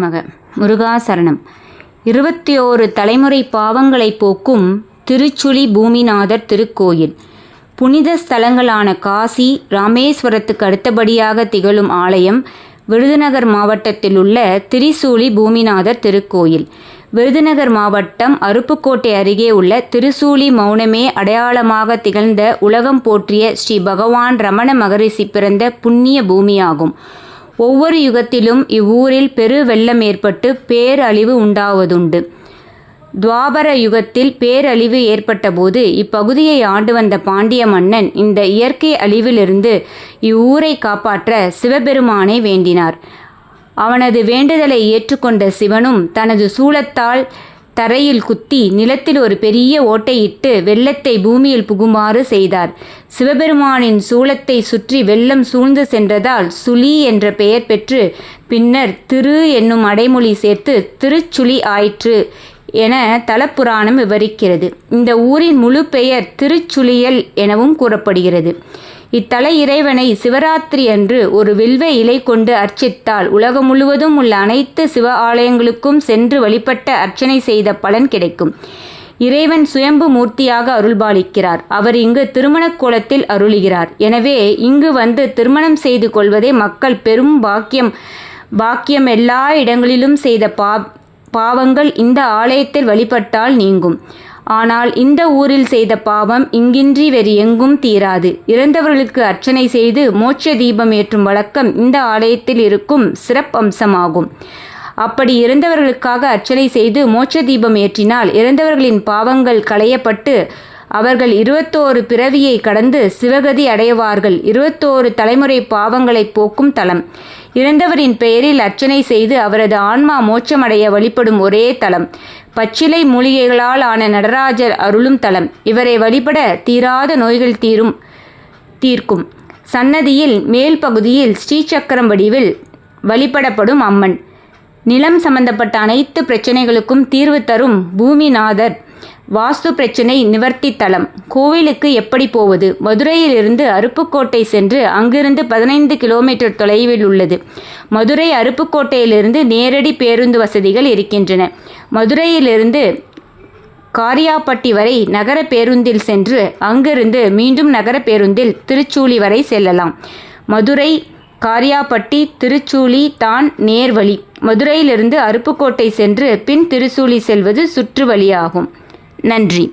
மக. முருகாசரணம். இருபத்தி ஓரு தலைமுறை பாவங்களை போக்கும் திருச்சுழி பூமிநாதர் திருக்கோயில். புனித ஸ்தலங்களான காசி ராமேஸ்வரத்துக்கு அடுத்தபடியாக திகழும் ஆலயம் விருதுநகர் மாவட்டத்தில் உள்ள திரிசூலி பூமிநாதர் திருக்கோயில். விருதுநகர் மாவட்டம் அருப்புக்கோட்டை அருகே உள்ள திருசூலி மௌனமே அடையாளமாக திகழ்ந்த உலகம் போற்றிய ஸ்ரீ பகவான் ரமண மகரிஷி பிறந்த புண்ணிய பூமியாகும். ஒவ்வொரு யுகத்திலும் இவ்வூரில் பெரு வெள்ளம் ஏற்பட்டு பேரழிவு உண்டாவதுண்டு. துவாபர யுகத்தில் பேரழிவு ஏற்பட்டபோது இப்பகுதியை ஆண்டு வந்த பாண்டிய மன்னன் இந்த இயற்கை அழிவிலிருந்து இவ்வூரை காப்பாற்ற சிவபெருமானை வேண்டினார். அவனது வேண்டுதலை ஏற்றுக்கொண்ட சிவனும் தனது சூலத்தால் தரையில் குத்தி நிலத்தில் ஒரு பெரிய ஓட்டையிட்டு வெள்ளத்தை பூமியில் புகுமாறு செய்தார். சிவபெருமானின் சூலத்தை சுற்றி வெள்ளம் சூழ்ந்து சென்றதால் சுழி என்ற பெயர் பெற்று பின்னர் திரு என்னும் அடைமொழி சேர்த்து திருச்சுழி ஆயிற்று என தலப்புராணம் விவரிக்கிறது. இந்த ஊரின் முழு பெயர் திருச்சுழியல் எனவும் கூறப்படுகிறது. இத்தல இறைவனை சிவராத்திரி அன்று ஒரு வில்வ இலை கொண்டு அர்ச்சித்தால் உலகம் முழுவதும் உள்ள அனைத்து சிவ ஆலயங்களுக்கும் சென்று வழிபட்ட அர்ச்சனை செய்த பலன் கிடைக்கும். இறைவன் சுயம்பு மூர்த்தியாக அருள்பாலிக்கிறார். அவர் இங்கு திருமணக் கோலத்தில் அருளுகிறார். எனவே இங்கு வந்து திருமணம் செய்து கொள்வதே மக்கள் பெரும் பாக்கியம். பாக்கியம் எல்லா இடங்களிலும் செய்த பா பாவங்கள் இந்த ஆலயத்தில் வழிபட்டால் நீங்கும். ஆனால் இந்த ஊரில் செய்த பாவம் இங்கின்றி வேறு எங்கும் தீராது. இறந்தவர்களுக்கு அர்ச்சனை செய்து மோட்ச தீபம் ஏற்றும் வழக்கம் இந்த ஆலயத்தில் இருக்கும் சிறப்பம்சமாகும். அப்படி இறந்தவர்களுக்காக அர்ச்சனை செய்து மோட்ச தீபம் ஏற்றினால் இறந்தவர்களின் பாவங்கள் களையப்பட்டு அவர்கள் இருபத்தோரு பிறவியை கடந்து சிவகதி அடைவார்கள். இருபத்தோரு தலைமுறை பாவங்களை போக்கும் தலம். இறந்தவரின் பெயரில் அர்ச்சனை செய்து அவரது ஆன்மா மோட்சமடைய வழிபடும் ஒரே தலம். பச்சிலை மூலிகைகளால் ஆன நடராஜர் அருளும் தலம். இவரை வழிபட தீராத நோய்கள் தீரும் தீர்க்கும். சன்னதியில் மேல் பகுதியில் ஸ்ரீசக்கரம் வடிவில் வழிபடப்படும் அம்மன். நிலம் சம்பந்தப்பட்ட அனைத்து பிரச்சனைகளுக்கும் தீர்வு தரும் பூமிநாதர். வாஸ்து பிரச்சனை நிவர்த்தி தலம். கோவிலுக்கு எப்படி போவது? மதுரையிலிருந்து அருப்புக்கோட்டை சென்று அங்கிருந்து பதினைந்து கிலோமீட்டர் தொலைவில் உள்ளது. மதுரை அருப்புக்கோட்டையிலிருந்து நேரடி பேருந்து வசதிகள் இருக்கின்றன. மதுரையிலிருந்து காரியாப்பட்டி வரை நகர பேருந்தில் சென்று அங்கிருந்து மீண்டும் நகர பேருந்தில் திருச்சூலி வரை செல்லலாம். மதுரை காரியாப்பட்டி திருச்சூலி தான் நேர்வழி. மதுரையிலிருந்து அருப்புக்கோட்டை சென்று பின் திருச்சூலி செல்வது சுற்று வழியாகும். நன்றி.